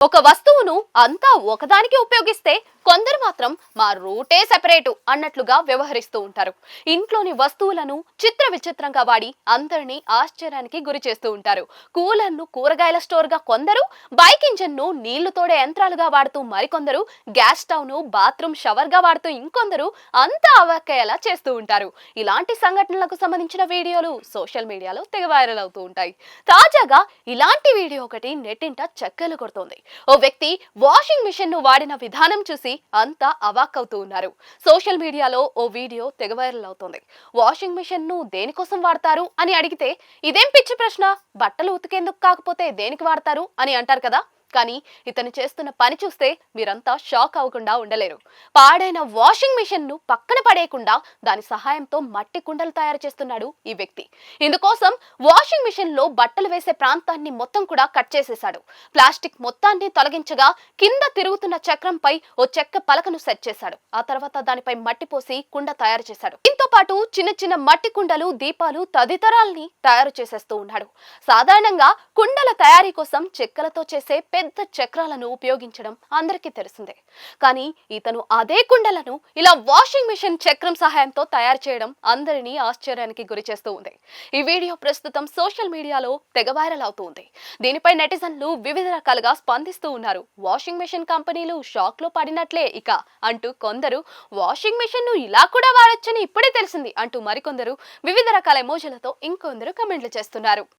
ఒక వస్తువును అంతా ఒకదానికి ఉపయోగిస్తే కొందరు మాత్రం మా రూటే సెపరేటు అన్నట్లుగా వ్యవహరిస్తూ ఉంటారు. ఇంట్లోని వస్తువులను చిత్ర విచిత్రంగా వాడి అందరినీ ఆశ్చర్యానికి గురి చేస్తూ ఉంటారు. కూలర్ను కూరగాయల స్టోర్గా కొందరు బైక్ ఇంజన్ను నీళ్ళు తోడే యంత్రాలుగా వాడుతూ మరికొందరు గ్యాస్ స్టవ్ను బాత్రూమ్ షవర్గా వాడుతూ ఇంకొందరు అంతా అవాక్కయ్యేలా చేస్తూ ఉంటారు. ఇలాంటి సంఘటనలకు సంబంధించిన వీడియోలు సోషల్ మీడియాలో తెగ వైరల్ అవుతూ ఉంటాయి. తాజాగా ఇలాంటి వీడియో ఒకటి నెట్టింట చక్కర్లు కొడుతోంది. ఓ వ్యక్తి వాషింగ్ మిషన్ను వాడిన విధానం చూసి అంతా అవాక్కవుతూ ఉన్నారు సోషల్ మీడియాలో ఓ వీడియో తెగ వైరల్ అవుతోంది. వాషింగ్ మిషన్ను దేనికోసం వాడతారు అని అడిగితే ఇదేం పిచ్చి ప్రశ్న? బట్టలు ఉతికేందుకు కాకపోతే దేనికి వాడతారు అని అంటారు కదా? కానీ ఇతను చేస్తున్న పని చూస్తే మీరంతా షాక్ అవ్వకుండా ఉండలేరు. పాడైన వాషింగ్ మిషన్ను పక్కన పడేయకుండా దాని సహాయంతో మట్టి కుండలు తయారు చేస్తున్నాడు ఈ వ్యక్తి. ఇందుకోసం వాషింగ్ మిషన్లో బట్టలు వేసే ప్రాంతాన్ని మొత్తం కూడా కట్ చేసేశాడు. ప్లాస్టిక్ మొత్తాన్ని తొలగించగా కింద తిరుగుతున్న చక్రంపై ఓ చెక్క పలకను సెట్ చేశాడు. ఆ తర్వాత దానిపై మట్టి పోసి కుండ తయారు చేశాడు. దీంతో పాటు చిన్న చిన్న మట్టి కుండలు దీపాలు తదితరాల్ని తయారు చేసేస్తూ ఉన్నాడు. సాధారణంగా కుండల తయారీ కోసం చెక్కలతో చేసే పెద్ద చక్రాలను ఉపయోగించడం అందరికీ తెలిసిందే. కానీ ఇతను అదే కుండలను ఇలా వాషింగ్ మిషన్ చక్రం సహాయంతో తయారు చేయడం అందరినీ ఆశ్చర్యానికి గురి చేస్తూ ఉంది. ఈ వీడియో ప్రస్తుతం సోషల్ మీడియాలో తెగ వైరల్ అవుతూ ఉంది. దీనిపై నెటిజన్లు వివిధ రకాలుగా స్పందిస్తూ ఉన్నారు. వాషింగ్ మిషన్ కంపెనీలు షాక్లో పడినట్లే ఇక అంటూ కొందరు వాషింగ్ మిషన్ను ఇలా కూడా వాడొచ్చని ఇప్పుడే తెలిసింది అంటూ మరికొందరు వివిధ రకాల ఎమోజీలతో ఇంకొందరు కమెంట్లు చేస్తున్నారు.